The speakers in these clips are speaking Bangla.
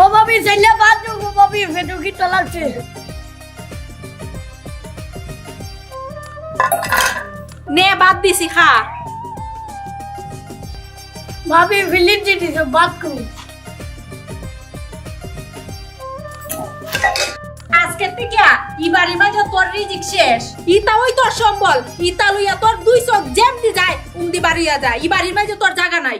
ও ভাবি ছেলে বাদ দেবো ভাবি ফেটু কি লাগছে নে বাদ দিছি খা। ভাবি ফিলিপ জিনিস বাদ করু। আজকে থেকে ইবারি মাঝে তোর রিজিক শেষ। ইতা ওই তোর সম্বল ইতা লইয়া তোর দুই চোখ যেমনি যায় উমদি বাড়িয়া যায়। ইবারির মাঝে তোর জায়গা নাই।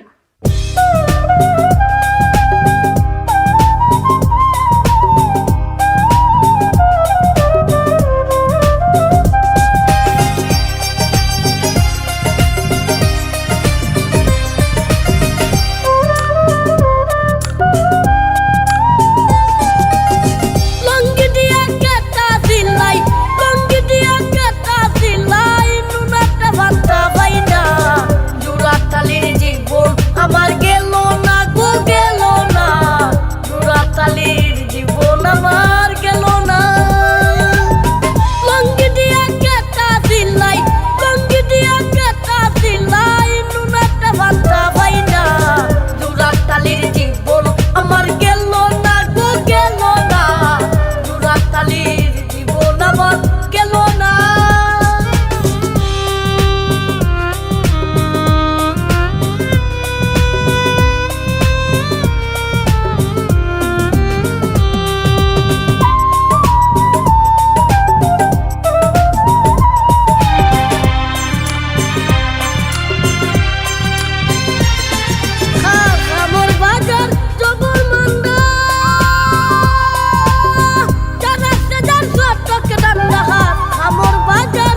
জাহাজ খামর বাজার